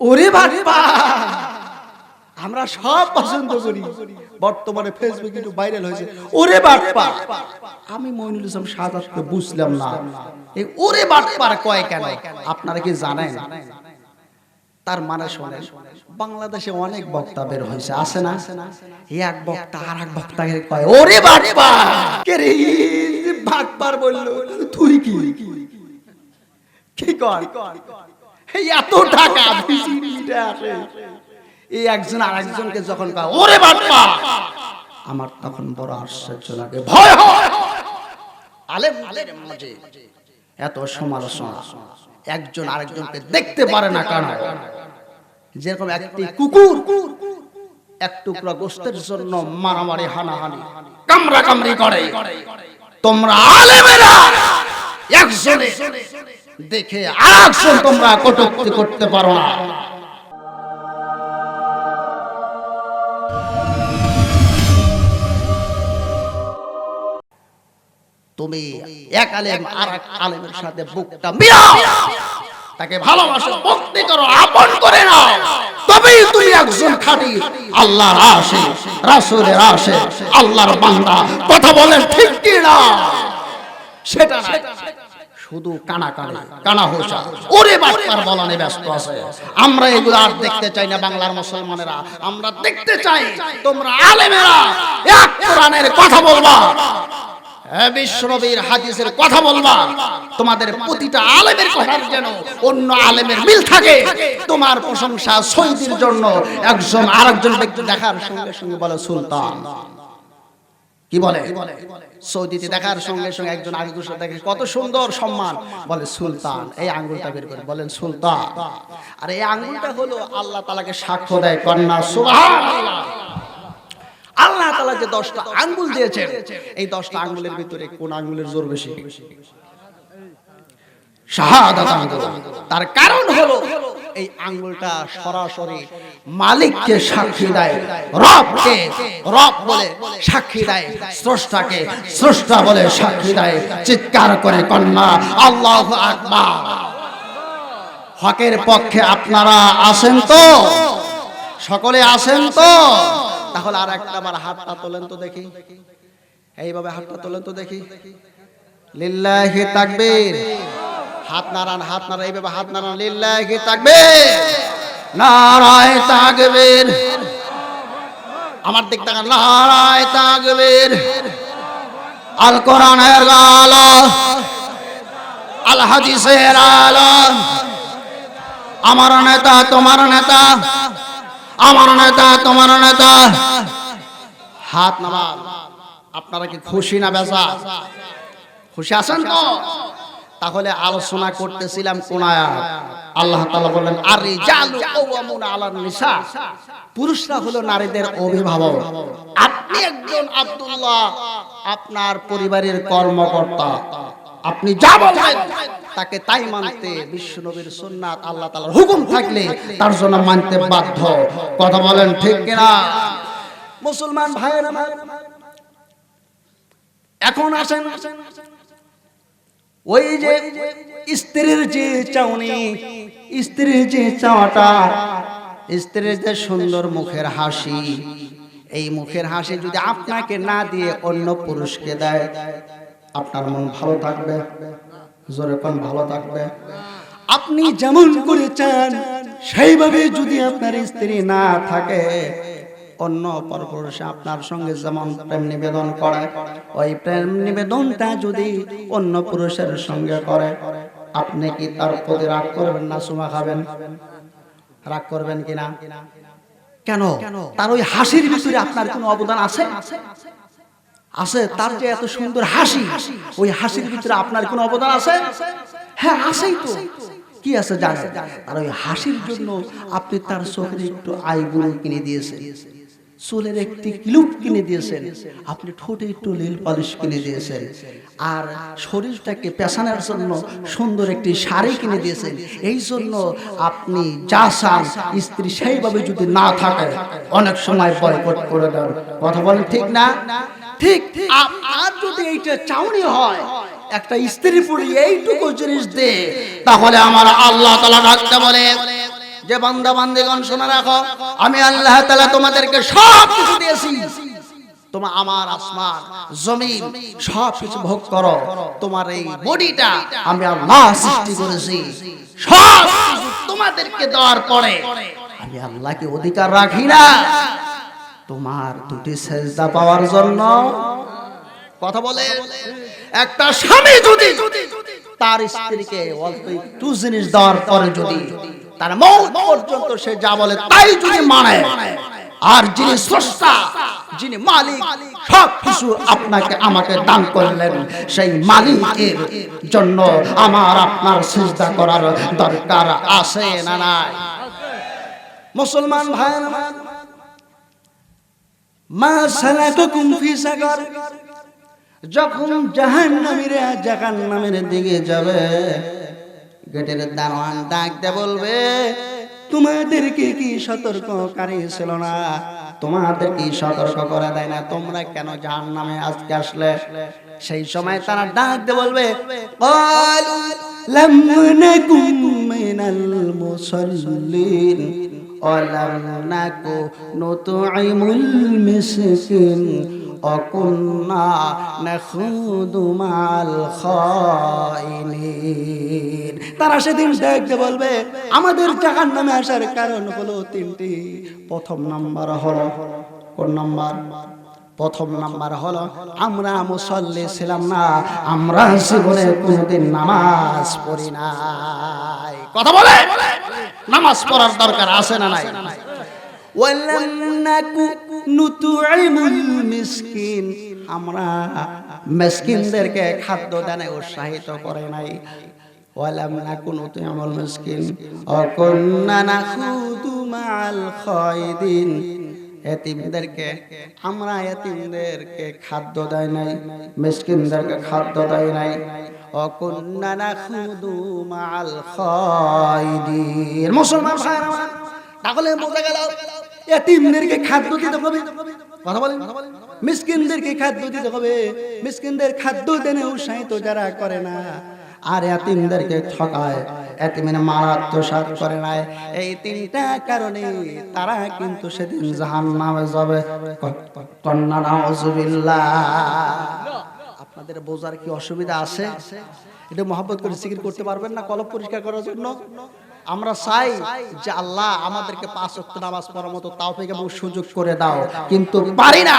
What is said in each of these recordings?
ওরে বাবা আমরা সব পছন্দ করি। বর্তমানে ফেসবুক একটু ভাইরাল হয়েছে। ওরে বাটপা আমি মইনুল ইসলাম সাদাতকে বুঝলাম না। এই ওরে বাটপার কয় কেন? আপনারা কি জানেন? তার মানে শোনেন, বাংলাদেশে অনেক বক্তা বের হয়েছে। আছে না? এক বক্তা আর এক বক্তাকে কয়, ওরে বাটপা কে রে? বাটপার বলল, তুই কি? কি কর? এত টাকা এই একজন আরেকজনকে যখন ওরে বাটপা আমার তখন বড় আশ্চর্য লাগে এত সমালোচনা। একজন আরেকজনকে দেখতে পারে না কারণ। যেরকম একটি কুকুর, এক টুকরা গোস্তের জন্য মারামারি, হানাহানি কামড়া কামড়ি করে। তোমরা আলেমেরা! দেখে আরেকজন তোমরা কটূক্তি করতে পারো না। তুমি এক আলেম আর এক আলেমের সাথে বুকটা মিলাও। তাকে ভালোবাসো, ভক্তি করো, আপন করে নাও। তবেই তুমি একজন খাঁটি, আল্লাহর আসে রাসূলের আসে আল্লাহর বান্দা। কথা বলেন ঠিক কি না সেটা না। শুধু কানা কানে কানা হোসা ওরে বাটপার বলানে ব্যস্ত আছে। আমরা এগুলো আর দেখতে চাই না বাংলার মুসলমানেরা। আমরা দেখতে চাই, তোমরা আলেমেরা, এক কোরআনের কথা বলবা। বিশ্বনবীর হাদিসের কথা বলবা। তোমাদের প্রতিটা আলেমের কথার যেন অন্য আলেমের মিল থাকে। তোমার প্রশংসা সৈদির জন্য একজন আরেকজন ব্যক্তি দেখার সঙ্গে সঙ্গে বলে, সুলতান। কি বলে? সৌদিতে দেখার সঙ্গে সঙ্গে একজন আরেকজনের সাথে দেখে কত সুন্দর সম্মান। বলে সুলতান এই আঙ্গুলটা বের করে। বলেন সুলতান। আর এই আঙ্গুলটা হলো আল্লাহ তালাকে সাক্ষ্য দেয় কন্যা সুবহানাল্লাহ। আল্লাহ তালা যে দশটা আঙ্গুল দিয়েছেন এই দশটা আঙ্গুলের ভিতরে কোন আঙ্গুলের জোর বেশি? শাহাদাত আঙ্গুল। তার কারণ হলো এই আঙ্গুলটা সরাসরি মালিককে সাক্ষী দেয় রবকে রব বলে সাক্ষী দেয় স্রষ্টাকে স্রষ্টা বলে সাক্ষী দেয় চিৎকার করে কন্যা আল্লাহ আকবার। হকের পক্ষে আপনারা আসেন তো? সকলে আসেন তো? তাহলে আর একটা বার হাতটা তোলেন তো দেখি। এইভাবে হাতটা তোলেন তো দেখি। লিল্লাহি তাকবীর। হাত নাড়ান হাত নাড়ান, এইভাবে হাত নাড়ান, লিল্লাহি তাকবীর। নারায় তাকবীর। আমার দিক তাকান, নারায় তাকবীর। আল কোরআনের আলো, আল হাদিসের আলো। আমার নেতা, তোমার নেতা, আমার নেতা, তোমার নেতা। হাত নামা আপনারা কি খুশি না বেসা খুশি আছেন তো? তাহলে আলোচনা করতেছিলাম কোন আয়াত? আল্লাহ তাআলা বলেন আর রিজালু আলান নিসা। পুরুষরা হলো নারীদের অভিভাবক। আপনি একজন আব্দুল্লাহ, আপনার পরিবারের কর্মকর্তা। আপনি যা বলবেন, তাকে তাই মানতে বিশ্বনবীর সুন্নাত আল্লাহ তাআলার হুকুম থাকলে তার জন্য মানতে বাধ্য। কথা বলেন ঠিক কিনা? মুসলমান ভাইয়ের, এখন আসেন। ওই যে স্ত্রীর যে চাউনি, স্ত্রীর যে চাওয়াটা, স্ত্রীর যে সুন্দর মুখের হাসি, এই মুখের হাসি যদি আপনাকে না দিয়ে অন্য পুরুষকে দেয়, আপনার মন ভালো থাকবে, জোরে কোন ভালো থাকবে। আপনি যেমন করে চান সেইভাবে যদি আপনার স্ত্রী না থাকে অন্য পরপুরুষে আপনার সঙ্গে যেমন প্রেম নিবেদন করে, ওই প্রেম নিবেদনটা যদি অন্য পুরুষের সঙ্গে করে, আপনি কি তার প্রতি রাগ করবেন না সুমা খাবেন? রাগ করবেন কিনা? কেন? তার ওই হাসির ভিতরে আপনার কোনো অবদান আছে? আছে, তার যে এত সুন্দর হাসি, ওই হাসির ভিতরে আপনার কোনো অবদান আছে? হ্যাঁ আছেই তো। কি আছে জানেন? আর ওই হাসির জন্য আপনি তার চোখের একটু আইগুলো কিনে দিয়েছেন। চুলের একটি ক্লিপ কিনে দিয়েছেন। আপনি ঠোঁটে একটু নীল পালিশ কিনে দিয়েছেন। আর শরীরটাকে পেছানোর জন্য সুন্দর একটি শাড়ি কিনে দিয়েছেন। এই জন্য আপনি যা চান, স্ত্রী সেইভাবে যদি না থাকে, অনেক সময় বয়কট করে দেন। কথা বলেন ঠিক না? ঠিক। আর যদি এইটা চাউনি হয়, একটা স্ত্রী পুরি এইটুকু জিনিস দে, তাহলে আমার আল্লাহ তালা ডাকতে বলে যে বান্দা বান্দিগণ শোনা রাখো, আমি আল্লাহ তাআলা তোমাদেরকে সব কিছু দিয়েছি। তোমার আমার আসমান, জমিন, সব কিছু ভোগ করো। তোমার এই বডিটা আমি আল্লাহ সৃষ্টি করেছি। সব তোমাদেরকে দেওয়ার পরে আমি আল্লাহকে অধিকার রাখি না। তোমার দুটি সেজদা পাওয়ার জন্য কথা বলে, একটা স্বামী যদি তার স্ত্রীকে অল্প একটু জিনিস দেওয়ার পরে যদি তার মৌত পর্যন্ত সে যা বলে তাই যদি মানে। আর যিনি স্রষ্টা, যিনি মালিক, সব কিছু আপনাকে আমাকে দান করলেন, সেই মালিকের জন্য আমার আপনার সিজদা করার দরকার আছে না নাই? মুসলমান ভাই মা সালাকুকুম ফি সাকার যখন জাহান্নামীরা জাহান্নামের দিকে যাবে গেটের দারোয়ান ডাকতে বলবে, তোমাদেরকে কি সতর্ককারী ছিল না? তোমাদের কি সতর্ক করে দেয় না? তোমরা কেন যার নামে আজকে আসলে? সেই সময় তারা ডাক দে বলবে মুসল্লিন নাকু নতুন মিসকিন অকুন্না নাখুদুমাল খাইনিন। তারা সেদিন দেখতে বলবে, আমাদের জাহান নামে আসার কারণ হলো তিনটি। প্রথম নাম্বার হলো, কোন নাম্বার? প্রথম নাম্বার হলো, আমরা মুসল্লি ছিলাম না, আমরা জীবনে কোনদিন নামাজ পড়ি না কথা বলে? নামাজ পড়ার দরকার আছে না নাই? ওয়ালাম নাকু নুতুইমুল মিসকিন। আমরা মিসকিনদেরকে খাদ্য দানে উৎসাহিত করে নাই। ওয়ালাম নাকু নুতুইমুল মিসকিন। অকুন্না নাখুদু মাল খায়দিন। এতিমদেরকে, আমরা এতিমদেরকে খাদ্য দেয় নাই, মিসকিনদেরকে খাদ্য দেয় নাই। অকুন্না নাখুদু মাল খায়দিন। মুসলমান ভাইরা তাহলে বোঝা গেল এতিমদেরকে খাদ্য দিতে হবে। কথা বলেন। মিসকিনদেরকে খাদ্য দিতে হবে। মিসকিনদের খাদ্য দেনে উৎসাহিত যারা করে না, আর এতিমদেরকে ঠকায়। এতিমের মারা আত্মসাত করে নাই এই তিনটা কারণে তারা কিন্তু সেদিন জাহান নামে যাবে কন্যা নাউজুবিল্লাহ। আপনাদের বোঝার কি অসুবিধা আছে? এটা মহব্বত করে জিকির করতে পারবেন না কলব পরিষ্কার করার জন্য? আমরা চাই যে আল্লাহ আমাদেরকে পাঁচ ওয়াক্ত নামাজ পড়ার মতো তাওফিক এবং সুযোগ করে দাও। কিন্তু পারি না।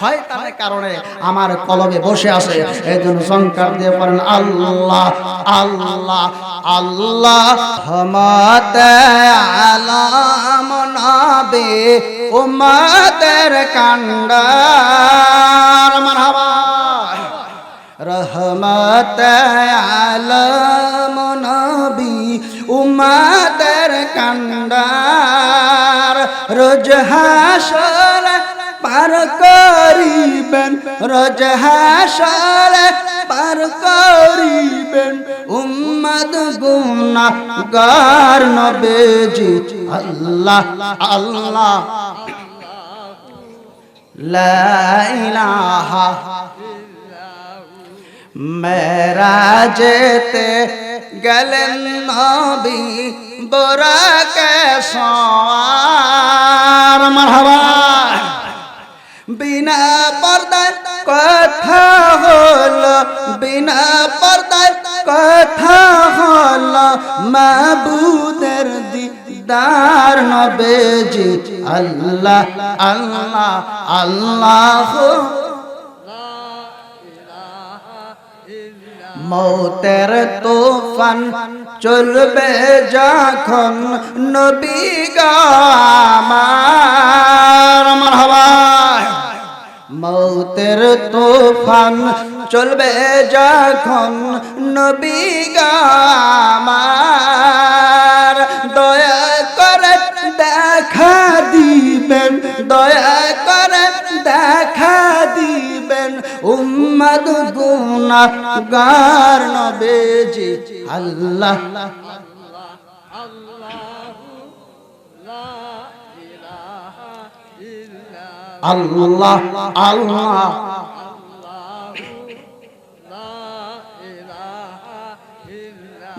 শয়তানের কারণে আমার কলবে বসে আছে। এই জন্য সংকার দিয়ে পড়েন আল্লাহ আল্লাহ আল্লাহ হমাত আলাম নবে, উম্মতের কান্ডার মারহাবা। রহমত আলম উমাদের কান্ডার। রোজ হাসর পার করিবেন, রোজ হাসর পার করিবেন। উম্মদ গুনা গার নবেজি, আল্লাহ আল্লাহ। লা মেরাজেতে গেলেন নবী বরাকে সওয়ার মারহাবা। বিনা পর্দায় কথা হলো, বিনা পর্দায় কথা হলো, মাবুদের দিদার নবেজি। আল্লাহ আল্লাহ আল্লাহ মৌতের তুফান চলবে যখন নবী গামার মারহাবা। মৌতের তুফান চলবে যখন নবী গামার। দয়া করে গুনা গার নবেজি আল্লাহ। আল্লাহ আল্লাহ।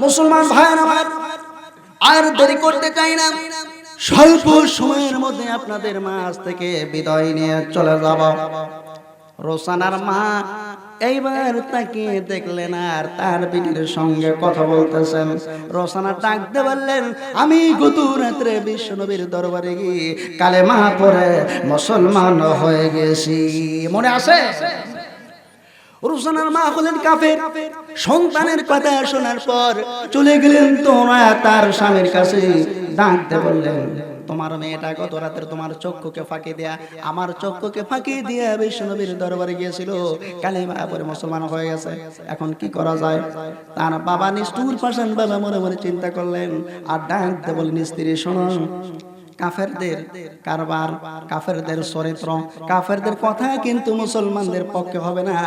মুসলমান ভাই আর দেরি করতে চাই না। স্বল্প সময়ের মধ্যে আপনাদের মাছ থেকে বিদায় নিয়ে চলে যাব। রোসানার মা এইবার তাকে দেখলেন আর তার বিটির সঙ্গে কথা বলতেছেন। রোসানা ডাকতে বললেন, আমি গত রাত্রে বিশ্ব নবীর দরবারে গিয়ে কালে মা পরে মুসলমান হয়ে গেছি। মনে আছে? রোসানার মা হলেন কাফের। সন্তানের কথা শোনার পর চলে গেলেন তোমরা তার স্বামীর কাছে। ডাকতে বললেন তোমার মেয়েটা গত রাতের তোমার চক্ষুকে ফাঁকি দেয়া, আমার চক্ষুকে ফাঁকি দিয়ে বিষ্ণুনবীর দরবারে গিয়েছিল। কালিমা পরে মুসলমান হয়ে গেছে। এখন কি করা যায়? তার বাবা নিষ্ঠুর পাশান বাবা মনে মনে চিন্তা করলেন, আর ডাকতে বলেন স্ত্রী, শোনো, কাফেরদের কারবার, কাফেরদের চরিত্র, কাফেরদের কথা কিন্তু মুসলমানদের পক্ষে হবে না।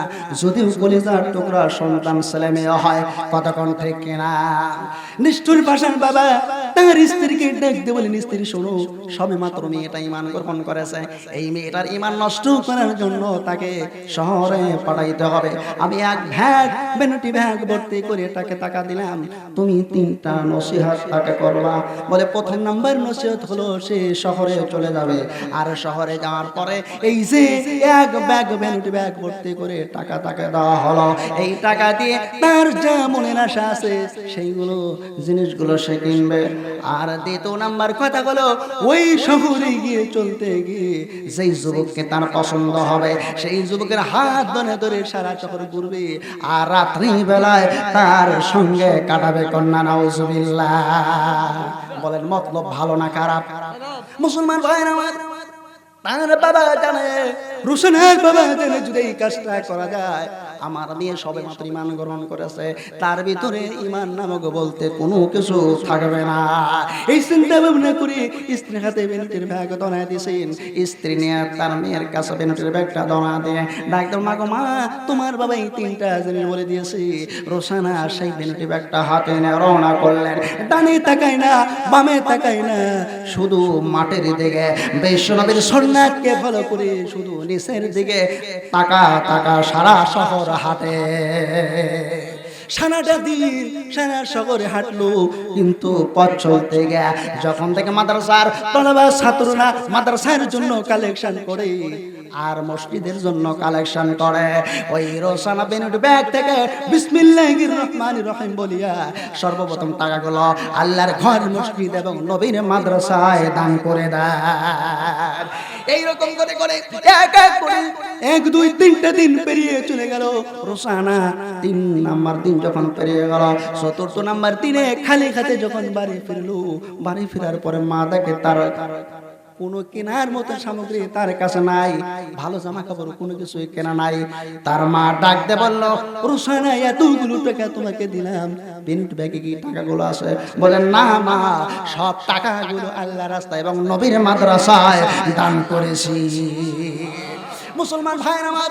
যদিও কলিজার টুকরা সন্তান ছেলে মেয়ে হয়, কতক্ষণ ঠিক কিনা? নিষ্ঠুর পাশান বাবা তার স্ত্রীকে দেখতে বলেন, স্ত্রী, শোনো সবে মাত্র মেয়েটা ইমান গ্রহণ করেছে। এই মেয়েটার ইমান নষ্ট করার জন্য তাকে শহরে পাঠাইতে হবে। আমি এক ভ্যাগ, বেনুটি ভ্যাগ ভর্তি করে তাকে টাকা দিলাম। তুমি তিনটা নসিহত তাকে করবা। বলে, প্রথম নাম্বার নসিহত হলো, সে শহরে চলে যাবে। আর শহরে যাওয়ার পরে এই যে এক ব্যাগ, বেনুটি ব্যাগ ভর্তি করে টাকা তাকে দেওয়া হলো, এই টাকা দিয়ে তার যা মনের আশা আছে, সেইগুলো, জিনিসগুলো সে কিনবে। আর দ্বিতীয় নাম্বার কথা হলো, ওই শহরে গিয়ে চলতে গিয়ে যেই যুবককে তার পছন্দ হবে, সেই যুবকের হাত ধরে ধরে সারা শহর ঘুরবে আর রাত্রি বেলায় তার সঙ্গে কাটাবে কন্যা, নাউজুবিল্লাহ। বলেন, মতলব ভালো না খারাপ? মুসলমান ভাইরা আমার, তার বাবা জানে, রুশনের বাবা জানে যদি এই কাজটা করা যায় আমার মেয়ে সবে মাত্র ইমান গ্রহণ করেছে। তার ভিতরে ইমান নামক বলতে কোনো কিছু থাকবে না। এই চিন্তা ভাবনা করে স্ত্রীর হাতে বেনুটির ব্যাগ দনা দিয়েছেন। স্ত্রী নিয়ে তার মেয়ের কাছে বেনুটির ব্যাগটা দনা দিয়ে ডাক্তার মা গো, মা, তোমার বাবা এই তিনটা জিনিস বলে দিয়েছে। রোশানা সেই বেনুটি ব্যাগটা হাতে নিয়ে রওনা করলেন। ডানে তাকায় না, বামে তাকায় না, শুধু মাঠের দিকে। বৈষ্ণবের সন্ন্যাসকে ফলো করে শুধু নিচের দিকে তাকা তাকা, সারা শহর হাটে। সারাটা দিন সারা শহরে হাঁটলো, কিন্তু পথ চলতে গিয়ে যখন থেকে মাদ্রাসার তলবা ছাত্ররা মাদ্রাসার জন্য কালেকশন করে আর মসজিদের জন্য কালেকশন করে, ওই রোসানা বেনুট ব্যাগ থেকে বিসমিল্লাহির রহমানির রহিম বলিয়া সর্বপ্রথম টাকাগুলো আল্লাহর ঘর, মসজিদ এবং নবীর মাদ্রাসায় দান করে দেয়। এইরকম করে করে এক এক করে এক, দুই, তিনটা দিন পেরিয়ে চলে গেল। রোসানা তিন নাম্বার দিন যখন পেরিয়ে গেল, চতুর্থ নাম্বার দিনে খালি খাতে যখন বাড়ি ফিরলো, বাড়ি ফেরার পরে মা দেখে তার কোনো কেনার মতো সামগ্রী তার কাছে নাই, ভালো জামা কাপড় কোনো কিছু কেনা নাই। তার মা ডাক দে বলল রোসানা এতগুলো টাকা তোমাকে দিলাম। পেনিট ব্যাগে কি টাকাগুলো আছে? বলেন না মা, সব টাকাগুলো আল্লাহ রাস্তায় এবং নবীর মাদ্রাসায় দান করেছি। মুসলমান ভাইয়ের আমার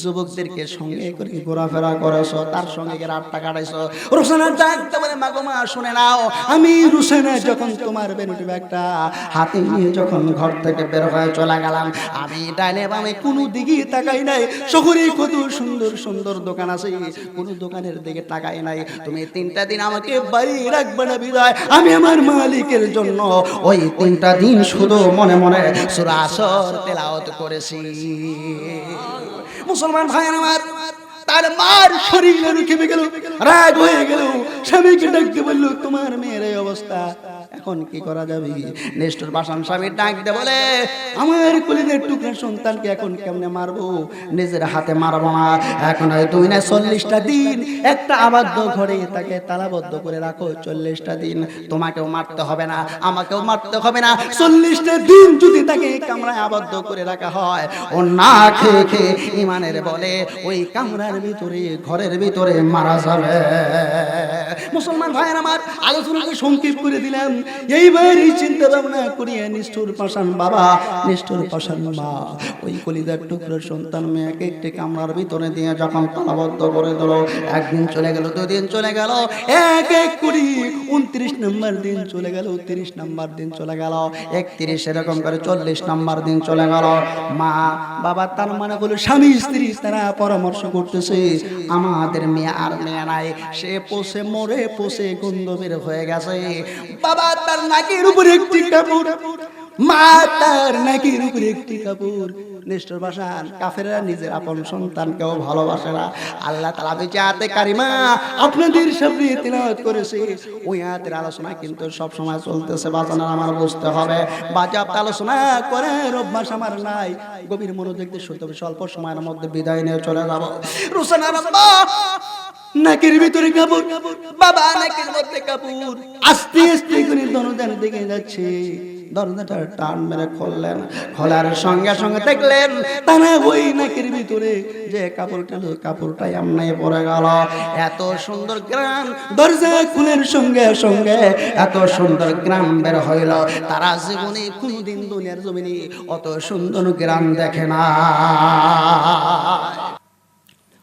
যুবকদেরকে সঙ্গে করে ঘোরাফেরা করেছ তার সঙ্গে রাতটা কাটাইছো। রোসানা ডাকতে বলে মাগো মা শুনে নাও আমি রোসানা যখন তোমার বেনুটি ব্যাগটা হাতে নিয়ে যখন ঘর থেকে বের হয়ে চলে গেলাম আমি ডাইনে বামে কোনো দিকে তাকাই নাই। শহরে কত সুন্দর সুন্দর দোকান আছে কোনো দোকানের দিকে তাকাই নাই। তুমি তিনটা দিন আমাকে বাড়ি রাখবে না বিদায়। আমি আমার মালিকের জন্য ওই তিনটা দিন শুধু মনে মনে সুরা আসর তেলাওয়াত করেছি। মুসলমান ভাইয়ের আমার, তার মার শরীরে রুখে গেল রাগ হয়ে গেল। স্বামীকে ডাকতে বলল, তোমার মেয়ের অবস্থা। এখন কি করা যাবে? নেস্টর বাসান স্বামী ডাকতে বলে, আমার কলিদের টুকরা সন্তানকে এখন কেমনে মারবো? নিজের হাতে মারবো না। এখন দুই না চল্লিশটা দিন, একটা আবদ্ধ ঘরে তাকে তালাবদ্ধ করে রাখো চল্লিশটা দিন। তোমাকেও মারতে হবে না, আমাকেও মারতে হবে না। চল্লিশটা দিন যদি তাকে কামরায় আবদ্ধ করে রাখা হয়, ও না খেয়ে খেয়ে ইমানের বলে ওই কামরার ভিতরে, ঘরের ভিতরে মারা যাবে। মুসলমান ভাইয়ের আমার আলোচনাকে সংক্ষেপ করে দিলাম এইবার এই চিন্তা ভাবনা করিয়া নিষ্ঠুর পাশান বাবা, নিষ্ঠুর পাশান মা, ওই কলিদার টুকরোর সন্তান মেয়েকে একটি কামরার ভিতরে দিয়ে যখন তালাবদ্ধ করে দিল, একদিন চলে গেল, দুদিন চলে গেল, এক এক করি উনত্রিশ নম্বর দিন চলে গেল, তিরিশ নম্বর দিন চলে গেল, একত্রিশ এরকম করে চল্লিশ নম্বর দিন চলে গেল। মা, বাবা তার মানে হলো স্বামী স্ত্রী, তারা পরামর্শ করতেছে, আমাদের মেয়ে আর মেয়ে নাই, সে পোষে মরে পোষে গন্ধ বের হয়ে গেছে। বাবা তার নাকের উপরে একটি কাপড়, মা তার নাকের উপরে একটি কাপড়। নিষ্ঠুর ভাষান কাফেরা নিজের আপন সন্তানকেও ভালোবাসে না। আল্লাহ তালা বেঁচে হাতে কারিমা আপনাদের সামনে তেলাওয়াত করেছে। ওই হাতের আলোচনা কিন্তু সব সময় চলতেছে, বাজানোর আমার বুঝতে হবে। বাজাপ্ত আলোচনা করে অভ্যাস আমার নাই। গভীর মনোযোগ দিয়ে শুনতে হবে, স্বল্প সময়ের মধ্যে বিদায় নিয়ে চলে যাব। রুসানার নাকের ভিতরে কাপড়। বাবা নাকের মধ্যে কাপড়। আস্তে আস্তে করে দরজার দিকে যাচ্ছে। দরজাটা টান মেরে খুললেন। খোলার সঙ্গে সঙ্গে দেখলেন, তারা ওই নাকের ভিতরে যে কাপড়টা কাপড়টাই আমনে পড়ে গেল। এত সুন্দর গ্রাম দরজা খুলের সঙ্গে সঙ্গে এত সুন্দর গ্রাম বের হইল। তারা জীবনে কোনোদিন দুনিয়ার জমিনে অত সুন্দর গ্রাম দেখে না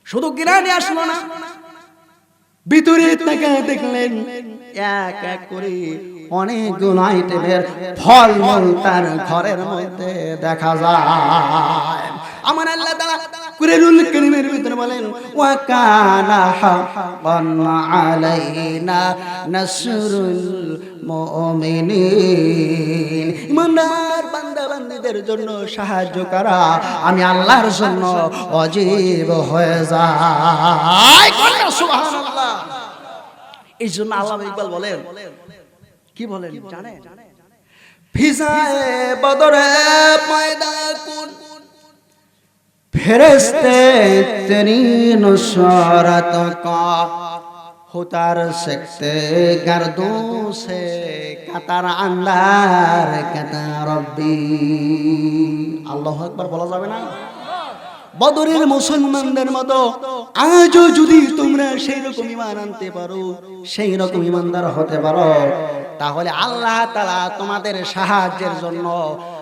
শুধু গ্রামে আসলো না ভিতরে তাকা দেখলেন, এক এক করে অনেকগুলো আইটেমের ফল মূল তার ঘরের মধ্যে দেখা যায়। আমার আল্লাহ তাআলা কুরআনুল ভিতরে বলেন, ওয়া কানা হাক্কান আলাইনা নাসরুল মুমিনিন। ইমানদার বান্দা বান্দীদের জন্য সাহায্য করা আমি আল্লাহর জন্য অজীব হয়ে যায়। এই জন্য আল্লাহ ইকবাল বলেন কি বলেন জানেন? ফিজায়ে বদরে পয়দা কুন ফেরেশতে তেরি নুসরত কা। ہوتار سکتے گردوں সে কাতার اندر কাতার অব্দি আল্লাহ একবার বলা যাবে না? বদরের মুসলমানদের মতো আজও যদি তোমরা সেই রকম ইমান আনতে পারো সেই রকম ইমানদার হতে পারো, তাহলে আল্লাহ তালা তোমাদের সাহায্যের জন্য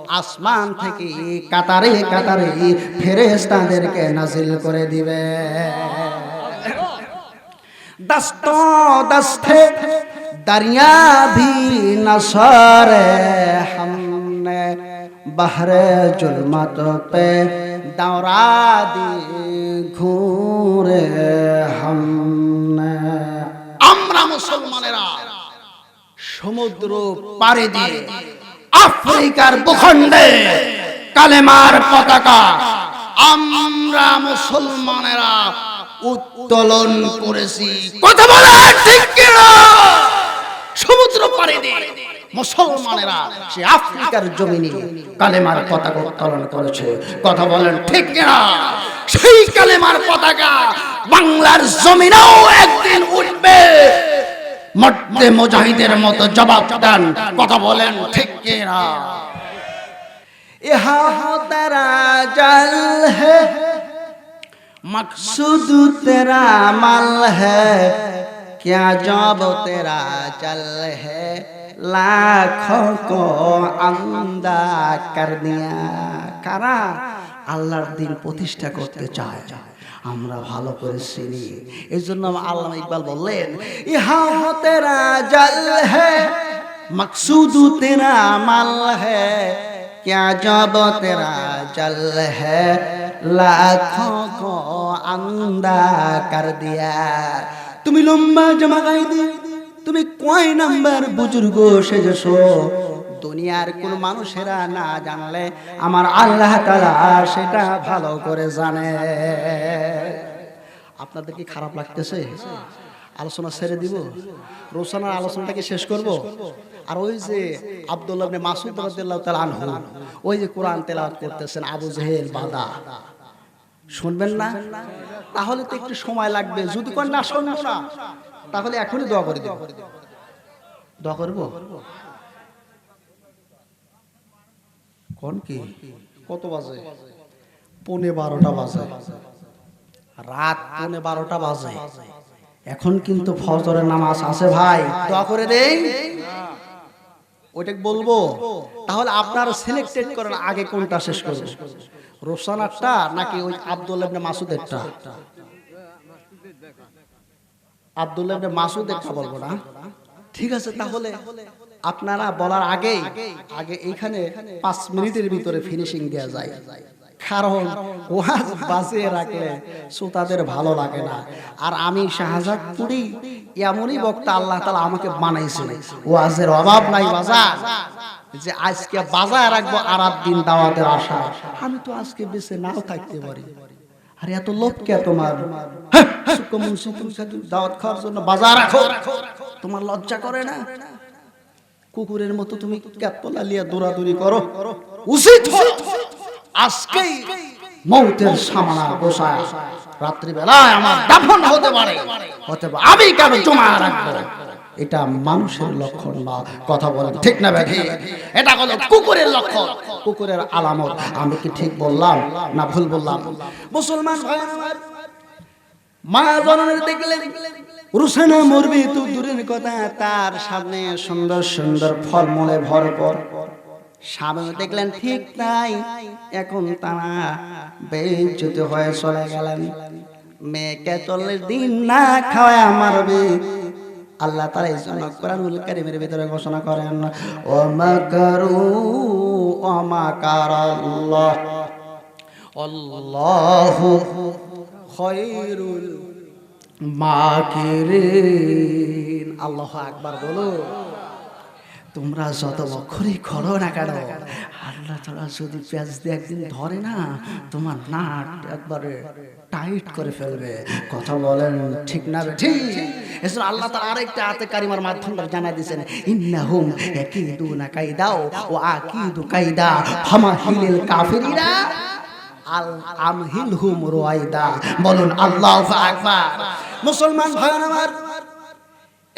আসমান থেকে কাতারে কাতারে ফেরেস তাদেরকে নাজিল করে দিবে दस्तों दस्ते दरिया भी नसरे हमने बहरे जुल्मत पे दौरा दी घूरे हमने আমরা মুসলমানেরা সমুদ্র পাড়ে দিয়ে আফ্রিকার ভূখণ্ডে কালেমার পতাকা আমরা মুসলমানেরা উত্তোলন করেছি। কথা বলা ঠিক কিনা? সমুদ্র দিয়ে মুসলমানেরা সে আফ্রিকার জমিনে কালেমার পতাকা উত্তোলন করেছে। কথা বলেন ঠিক কিনা? সেই কালেমার পতাকা বাংলার জমিনেও একদিন উঠবে। মধ্যে মুজাহিদের মতো জবাব দেন। কথা বলেন ঠিক কিনা? ইহা তারা জল হে। مقصود তেরা عمل ہے کیا جاب تیرا چل ہے لاکھوں کو আন্দা کر دیا কারা আল্লাহর দিন প্রতিষ্ঠা করতে চায় আমরা ভালো করে চিনি। এই জন্য আল্লাহ ইকবাল বললেন, ইহা তেরা জাল হে, মকসুদ তেরা মাল হে, ক্যা জব তেরা জাল হে? লাখো আন্দাকার দিয়া। তুমি লম্বা জমা গাই দি, তুমি কয় নাম্বার বুজুর্গ সেজেছো। দুনিয়ার কোন মানুষেরা না জানলে আমার আল্লাহ তারা সেটা ভালো করে জানে। আপনাদের কি খারাপ লাগতেছে? আলোচনা ছেড়ে দিব। রোসানার আলোচনাটাকে শেষ করব। আর ওই যে আব্দুল্লাহ মাসুদ রাদিয়াল্লাহু তাআলা আনহু, ওই যে কোরআন তেলাওয়াত করতেছেন আবু জেহেল বাদা। শুনবেন না? তাহলে তো একটু সময় লাগবে। যদি কোন না, শুনব না। তাহলে এখনই দোয়া করে দেব। দোয়া করব? কোন কি? কত বাজে? পৌনে বারোটা বাজে। রাত পৌনে বারোটা বাজে। এখন কিন্তু ফজরের নামাজ আছে ভাই। দোয়া করে দেন ওইটা বলব, তাহলে আপনারা সিলেক্টেড করেন আগে কোনটা শেষ করবেন রোশানারটা নাকি ওই আব্দুল ইবনে মাসুদেরটা? আব্দুল ইবনে মাসুদেরটা বলব না? ঠিক আছে, তাহলে আপনারা বলার আগে আগে এইখানে পাঁচ মিনিটের ভিতরে ফিনিশিং দেওয়া যায়। কারণ ওয়াজ বাঁচিয়ে রাখলে শ্রোতাদের ভালো লাগে না। আর আমি শাহজাদপুরি এমনই বক্তা আল্লাহ তালা আমাকে বানাইছে ওয়াজের অভাব নাই বাজার। যে আজকে বাজায় রাখব আর দিন দাওয়াতের আশা। আমি তো আজকে বেঁচে নাও থাকতে পারি। আরে এত লোভ কে তোমার? হ্যাঁ, শুধু দাওয়াত খাওয়ার জন্য বাজার রাখো। তোমার লজ্জা করে না? কুকুরের মতো তুমি ক্যাপলা লিয়া দৌড়াদৌড়ি করো। উচিত আজকেই মৌতের সামনা বসায়। রাত্রিবেলায় আমার দাফন হতে পারে। পারে আমি কেন জমা রাখব? এটা মানুষের লক্ষণ না কথা বলেন ঠিক না ব্যাধি। এটা হলো কুকুরের লক্ষণ। কুকুরের আলামত। আমি কি ঠিক বললাম না ভুল বললাম? মুসলমান মা জননের দেখলেন, রুসানা মরবি তো দূরের কথা, তার সামনে সুন্দর সুন্দর ফলমূলে ভরপুর। সামনে দেখলেন ঠিক নাই এখন তারা বেজ্জতি হয়ে চলে গেলেন। মেয়েকে চল্লিশ দিন না খাওয়ায় মারবে। আল্লাহ তারা এই জন্য কোরআনুল কারিমের ভিতরে ঘোষণা করেন ও মাকারু ও মাকার আল্লাহ আল্লাহু খয়রুল মাকিরিন। আল্লাহ আকবার বলো তোমরা যত বছরই করো না কেন? আল্লাহ তালা যদি পেঁয়াজ দিয়ে একদিন ধরে না, তোমার নাট একবারে টাইট করে ফেলবে। কথা বলেন ঠিক না ঠিক? এসব আল্লাহ তালা আরেকটা হাতে কারিমার মাধ্যমে জানা দিয়েছেন, ইন্নাহুম ইয়াকিদুনা কাইদাও ও আকিদু কাইদা, ফামাহিলিল কাফিরিরা আল আমহিলহুম রুয়াইদা। বলুন, আল্লাহু আকবার। মুসলমান ভাই আমার,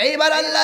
এইবার আল্লাহ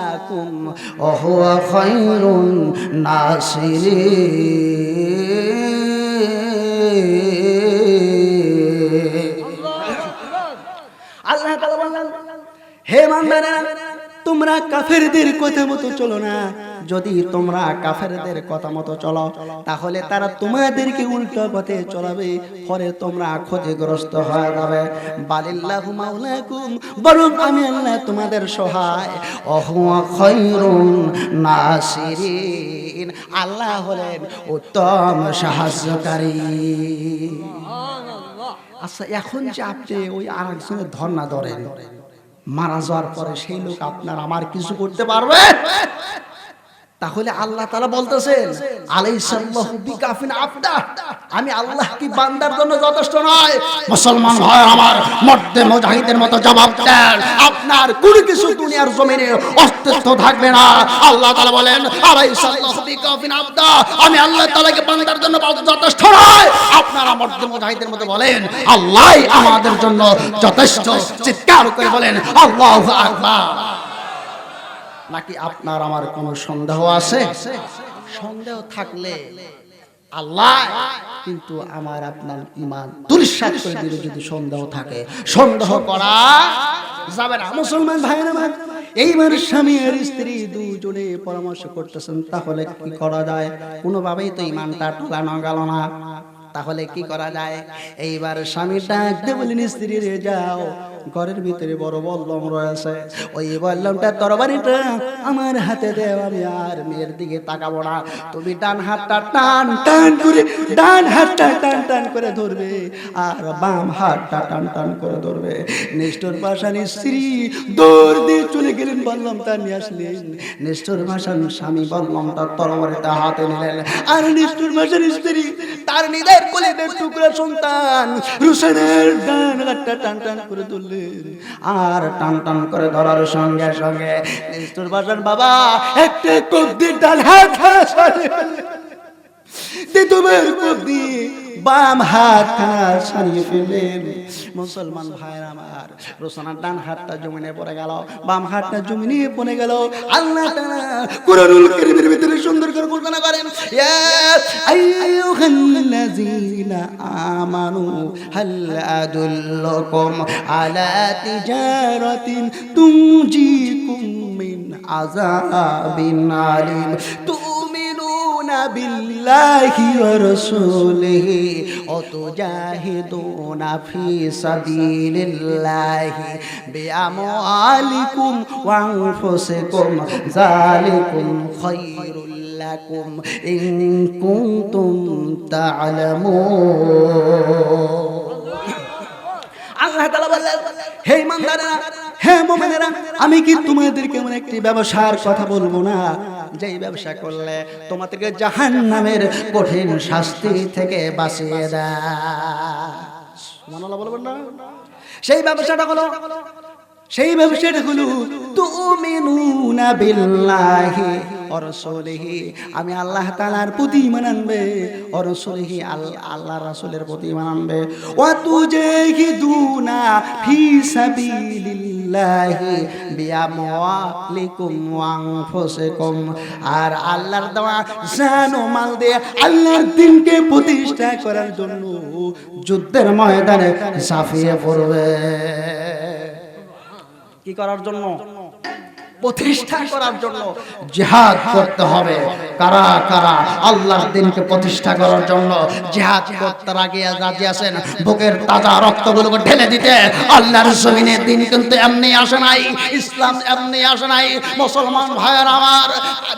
ওয়া হুয়া খায়রুন নাসিরিন আল্লাহ তাআলা হে মানদারা তোমরা কাফেরদের কথা মতো চলো না। যদি তোমরা কাফেরদের কথা মতো চলো তাহলে তারা তোমাদেরকে উল্টো পথে চলাবে পরে তোমরা ক্ষতিগ্রস্ত হয়ে যাবে। বালিল্লাহু মাওলাকুম বরং আমি আল্লাহ তোমাদের সহায়। অহুয়া খৈরুন নাসিরিন। আল্লাহ হলেন উত্তম সাহায্যকারী। আচ্ছা এখন যে আপনি ওই আর একজনের ধর্ণা ধরেন মারা যাওয়ার পরে সেই লোক আপনার আমার কিছু করতে পারবে? তাহলে আল্লাহ তালা বলতেছেন আমি আল্লাহ কি বান্দার জন্য যথেষ্ট নয়? মুসলমান ভাই আমার মর্দে মুজাহিদের মতো জবাব দেন। আপনার কোন কিছু দুনিয়ার জমিনে অস্তিত্ব থাকবে না। আল্লাহ তাআলা বলেন, আলাইসাল্লাহু বিকাফিন আবদা আমি আল্লাহ তাআলাকে বান্দার জন্য যথেষ্ট নয়। আপনারা মর্দে মুজাহিদের মতো বলেন আল্লাহই আমাদের জন্য যথেষ্ট। চিৎকার করে বলেন, আল্লাহু আকবার। নাকি আপনার আমার কোনো সন্দেহ আছে? সন্দেহ থাকলে আল্লাহ কিন্তু আমার আপনার ইমান দুরিশ্বাস করে দিলে যদি সন্দেহ থাকে। সন্দেহ করা যাবে না। মুসলমান ভাইয়ের আমার এইবার স্বামী আর স্ত্রী দুজনে পরামর্শ করতেছেন, তাহলে কি করা যায়? কোনোভাবেই তো ইমানটা টুলানো গেল না। তাহলে কি করা যায়? এইবার স্বামী ডাক দিয়ে বলেন স্ত্রী রে, যাও। ঘরের ভিতরে বড় বল্লম রয়েছে। ওই বল্লমটা তরবারিটা আমার হাতে দেও, আমি আর মেয়ের দিকে তাকাবো না। তুমি ডান হাতটা টান টান করে, ডান হাতটা টান টান করে ধরবে আর বাম হাতটা টান টান করে ধরবে। নিষ্ঠুর ভাষার স্ত্রী দৌড় দিয়ে চলে গেলেন, বল্লমটা নিয়ে আসলেন। নিষ্ঠুর ভাষার স্বামী বল্লমটা তরবারিটা হাতে নিলেন। আর নিষ্ঠুর ভাষার স্ত্রী তার নিজের কোলে টুকরো সন্তান রুসেনের ডান গাটটা টান টান করে তুললে আর টান টান করে ধরার সঙ্গে সঙ্গে নিষ্ঠুর বাসন বাবা একটা কবদি ডাল হাত তোমার কবদি বাম হাত সারিয়ে মুসলমান ভাইয়ের আমার, রোশনার ডান হাতটা জমিনে পড়ে গেল, বাম হাতটা জমিনে পড়ে গেল। আল্লাহ তাআলা কুরআনুল ভিতরে সুন্দর করে ঘোষণা করেন, ইয়া আমানু, হাল আদুল্লুকুম আলা তিজারাতিন, তুনজিকুম মিন আযাবিন আলিম। তুমিনুনা বিল্লাহি ওয়া রাসূলিহি অত জাহিদুনা ফি সাবিলিল্লাহি বিআমওয়ালিকুম ওয়া আনফুসিকুম, যালিকুম খায়রুল লাকুম, ইন কুনতুম তাআলামুন। আল্লাহ তাআলা হে ইমানদারেরা, হে মুমিনেরা, আমি কি তোমাদেরকে আমার একটি ব্যবসার কথা বলব না? যেই ব্যবসা করলে তোমাদেরকে জাহান নামের কঠিন শাস্তি থেকে বাঁচিয়ে দেয়। বলবেন না? সেই ব্যবসাটা হলো সেই ব্যবসাটা হলো তুমিনুনা বিল্লাহি ওয়া রাসূলিহি। আমি আল্লাহ তাআলার প্রতি ঈমান আনবে ওয়া রাসূলিহি আল্লাহ রাসূলের প্রতি ঈমান আনবে। ওয়া তুজাহিদুনা ফি সাবিলিল্লাহি আর আল্লাহর দেওয়া জান ও মাল দিয়ে আল্লাহর দিনকে প্রতিষ্ঠা করার জন্য যুদ্ধের ময়দানে সাফিয়ে পড়বে। কি করার জন্য? প্রতিষ্ঠা করার জন্য জিহাদ করতে হবে। কারা কারা আল্লাহর দিনকে প্রতিষ্ঠা করার জন্য জিহাদ করতে আগে রাজি আছেন? বুকের তাজা রক্তগুলোকে ঢেলে দিতে। আল্লাহর জমিনে দিন কিন্তু এমনি আসে নাই ইসলাম এমনি আসে নাই। মুসলমান ভাইয়ের আমার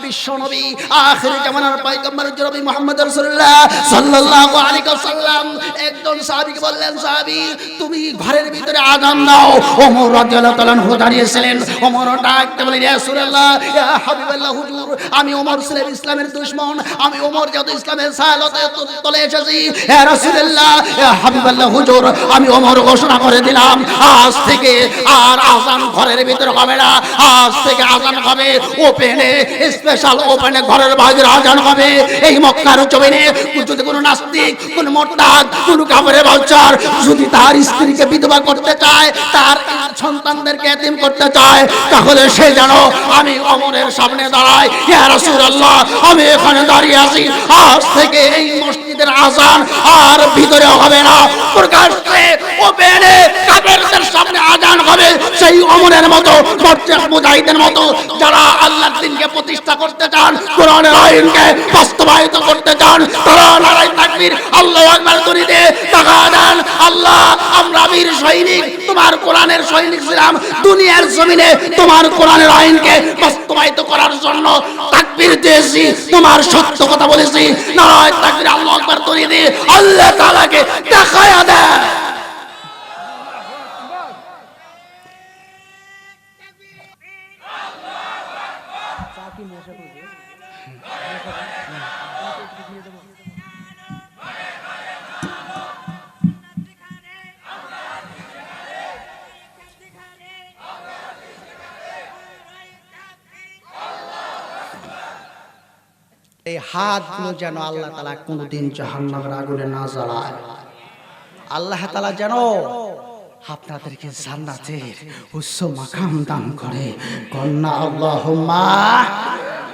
বিশ্ব নবী আখির জামানার পয়গম্বর নবী মুহাম্মদ রাসূলুল্লাহ সাল্লাল্লাহু আলাইহি ওয়াসাল্লাম। একজন সাহাবীকে বললেন সাহাবী তুমি ঘরের ভিতরে আযান দাও। ওমর রাদিয়াল্লাহু তাআলা দাঁড়িয়েছিলেন। ওমর ডাকতে বলেন আমি ওমর ছিলাম ইসলামের দুশমন, আমি ওমর যত ইসলামের তলে এসেছি। হুজুর, আমি ওমর ঘোষণা করে দিলাম, আজ থেকে আর আযান ঘরের ভিতরে হবে না, আজ থেকে আযান হবে, ওপেনে স্পেশাল ওপেনে ঘরের বাইরে আযান হবে। এই মক্কার জমিনে যদি কোনো নাস্তিক, কোনো মোরতাদ, কোনো কাপড়ে বালচার যদি তার স্ত্রীকে বিধবা করতে চায়, তার সন্তানদেরকে এতিম করতে চায়, তাহলে সে যেন আমি অমরের সামনে দাঁড়াই। ইয়া রাসূলুল্লাহ, আমি এখানে দাঁড়িয়ে আছি। আজ থেকে এই মসজিদের আজান আর ভিতরে হবে না। প্রকাশ্যে ওপেনে সামনে আজান হবে। সেই অমরের মতো মর্যাদ মুজাহিদের মতো, যারা আল্লাহর দিনকে প্রতিষ্ঠা করতে চান কোরআনের আইনকে বাস্তবায়িত করতে চান, তারা নারাই তাকবীর, আল্লাহু টাকা আল্লাহ সৈনিক, তোমার কোরআনের সৈনিক ছিলাম। দুনিয়ার জমিনে তোমার কোরআনের আইনকে বাস্তবায়িত করার জন্য তাকবীর দিয়েছি, তোমার সত্য কথা বলেছি। নয় তাকবীর আল্লাহু আকবার ধ্বনি দিয়ে আল্লাহ তাআলাকে দেখায়া দেয়। এই হাতগুলো যেন আল্লাহ তালা কোনোদিন জাহান্নামের আগুনে না জ্বালায়। আল্লাহ তালা যেন আপনাদেরকে জান্নাতের উচ্চ মাকাম দান করে। কন্যা আল্লাহ